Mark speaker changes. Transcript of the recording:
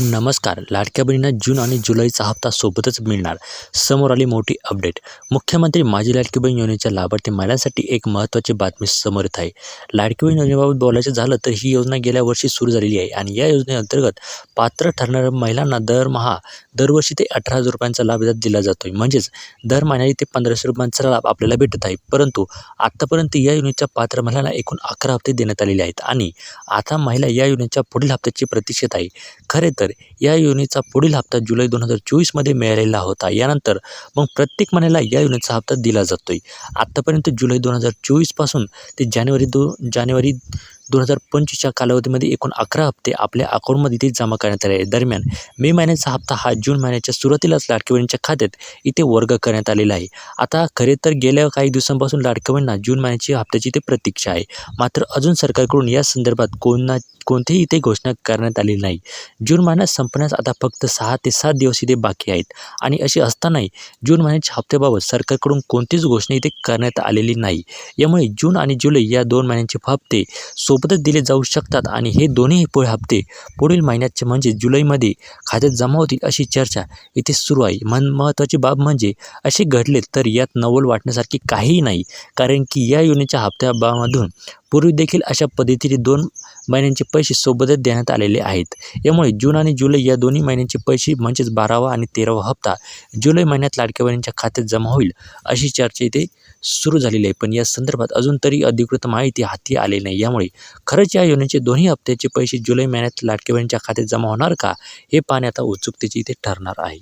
Speaker 1: नमस्कार. लाडक्या बहिणींना जून आणि जुलैचा हप्ता सोबतच मिळणार. समोर आली मोठी अपडेट. मुख्यमंत्री माझी लाडकी बहीण योजनेच्या लाभार्थी महिलांसाठी एक महत्त्वाची बातमी समोर येत आहे. लाडकी बहीण योजनेबाबत बोलायचं झालं तर ही योजना गेल्या वर्षी सुरू झालेली आहे आणि या योजनेअंतर्गत पात्र ठरणाऱ्या महिलांना दरमहा दरवर्षी ते अठरा हजार रुपयांचा लाभ दिला जातो आहे म्हणजेच दर महिन्याला ते पंधराशे रुपयांचा लाभ आपल्याला भेटत आहे. परंतु आत्तापर्यंत या योजनेच्या पात्र महिलांना एकूण अकरा हप्ते देण्यात आलेले आहेत आणि आता महिला या योजनेच्या पुढील हप्त्याची प्रतीक्षेत आहे. खरे तर या योजनेचा पुढील हप्ता जुलै दोन हजार चोवीसमध्ये मिळालेला होता. यानंतर मग प्रत्येक महिन्याला या योजनेचा हप्ता दिला जातो आहे आत्तापर्यंत जुलै दोन हजार चोवीसपासून ते जानेवारी दो जानेवारी दोन हजार पंचवीसच्या कालावधीमध्ये एकूण अकरा हप्ते आपल्या अकाउंटमध्ये इथे जमा करण्यात आले आहे दरम्यान मे महिन्याचा हप्ता हा जून महिन्याच्या सुरुवातीलाच लाडकी खात्यात इथे वर्ग करण्यात आलेला आहे. आता खरे तर गेल्या काही दिवसांपासून लाडकी जून महिन्याची हप्त्याची इथे प्रतीक्षा आहे. मात्र अजून सरकारकडून या संदर्भात कोणा कोणतीही इथे घोषणा करण्यात आली नाही. जून महिन्यात संपण्यास आता फक्त सहा ते सात दिवस इथे बाकी आहेत. आणि अशी असतानाही जून महिन्याच्या हप्त्याबाबत सरकारकडून कोणतीच घोषणा इथे करण्यात आलेली नाही. यामुळे जून आणि जुलै या दोन महिन्यांचे हप्ते सोबतच दिले जाऊ शकतात आणि हे दोन्ही पुढे हप्ते पुढील महिन्याचे म्हणजे जुलैमध्ये खात्यात जमा होतील अशी चर्चा इथे सुरू आहे. मन महत्त्वाची बाब म्हणजे असे घडले तर यात नवल वाटण्यासारखी काहीही नाही. कारण की या योजनेच्या हप्त्याबामधून पूर्वी देखील अशा पद्धतीने दोन महिन्यांचे पैसे सोबतच देण्यात आलेले आहेत. यामुळे जून आणि जुलै या दोन्ही महिन्यांचे पैसे म्हणजेच बारावा आणि तेरावा हप्ता जुलै महिन्यात लाडक्या बहिणींच्या खात्यात जमा होईल अशी चर्चा इथे सुरू झालेली आहे. पण या संदर्भात अजून तरी अधिकृत माहिती हाती आली नाही. यामुळे खरंच या योजनेचे दोन्ही हप्त्याचे पैसे जुलै महिन्यात लाडक्या बहिणींच्या खात्यात जमा होणार का हे पाहणे आता उत्सुकतेची इथे ठरणार आहे.